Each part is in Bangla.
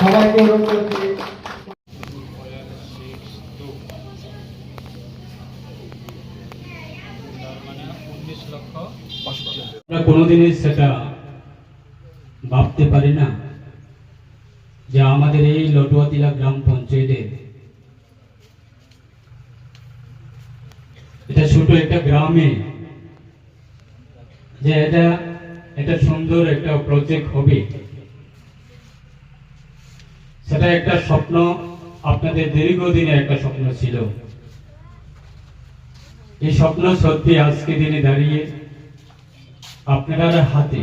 আমরা কোনোদিনই সেটা ভাবতে পারি না যে আমাদের এই লটুয়াতিলা গ্রাম পঞ্চায়েতের এটা ছোট একটা গ্রামে যে এটা একটা সুন্দর একটা প্রজেক্ট হবে। সেটা একটা স্বপ্ন, আপনাদের দীর্ঘদিনের একটা স্বপ্ন ছিল। এই স্বপ্ন সত্যি আজকে দিনে দাঁড়িয়ে আপনার হাতে।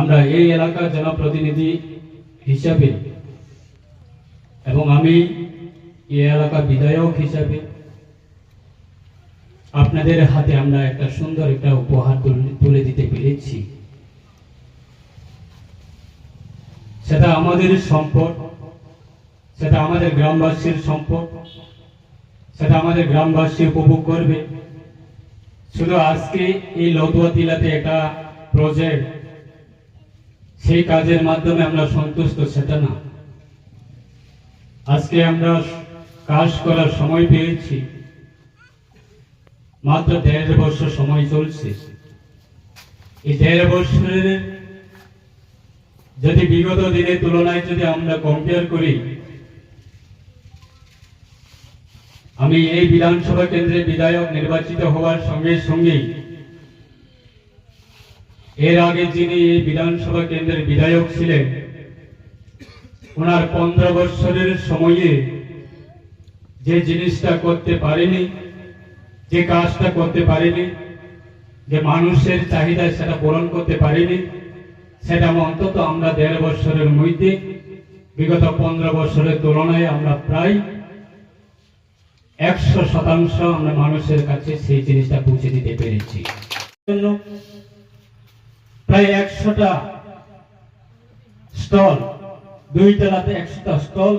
আমরা এই এলাকার জনপ্রতিনিধি হিসাবে এবং আমি এই এলাকা বিধায়ক হিসাবে আপনাদের হাতে আমরা একটা সুন্দর একটা উপহার তুলে দিতে পেরেছি। সেটা আমাদের সম্পদ, সেটা আমাদের গ্রামবাসীর সম্পদ, সেটা আমাদের গ্রামবাসী উপভোগ করবে। শুধু আজকে এই লতুয়া টিলাতে একটা প্রজেক্ট সেই কাজের মাধ্যমে আমরা সন্তুষ্ট, সেটা না। আজকে আমরা কাজ করার সময় পেয়েছি। মাত্র দেড় বছর সময় চলছে। এই দেড় বছরের যদি বিগত দিনের তুলনায় যদি আমরা কম্পেয়ার করি, আমি এই বিধানসভা কেন্দ্রে বিধায়ক নির্বাচিত হওয়ার সঙ্গে সঙ্গেই এর আগে যিনি এই বিধানসভা কেন্দ্রের বিধায়ক ছিলেন, ওনার পনেরো বৎসরের সময়ে যে জিনিসটা করতে পারেনি, যে কাজটা করতে পারেনি, যে মানুষের চাহিদা সেটা পূরণ করতে পারেনি সেটা অন্তত আমরা দেড় বছরের মধ্যে, বিগত পনেরো বছরের তুলনায় আমরা প্রায় একশো শতাংশ আমরা মানুষের কাছে সেই জিনিসটা পৌঁছে দিতে পেরেছি। প্রায় একশোটা স্টল, দুই তলাতে একশোটা স্টল,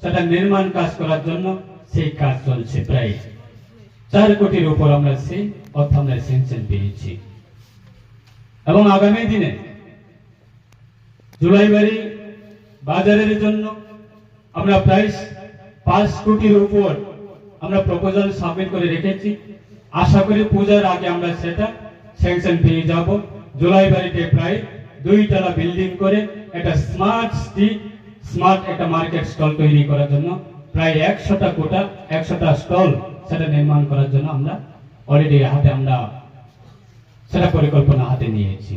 সেটা নির্মাণ কাজ করার জন্য সেই কাজ চলছে প্রায় চার কোটির উপর আমরা সেই অর্থ আমরা সেনশন পেয়েছি। এবং আগামী দিনে জুলাইবাড়ি বাজারের জন্য আমরা প্রায় পাঁচ কোটির উপর আমরা প্রপোজাল সাবমিট করে রেখেছি। আশা করি পূজার আগে আমরা সেটা স্যাংশন পেয়ে যাব। জুলাই বাড়িতে প্রায় দুই তলা বিল্ডিং করে একটা স্মার্ট সিটি স্মার্ট একটা মার্কেট স্টল তৈরি করার জন্য প্রায় একশোটা কোটা, একশোটা স্টল সেটা নির্মাণ করার জন্য আমরা অলরেডি হাতে আমরা সেটা পরিকল্পনা হাতে নিয়েছি।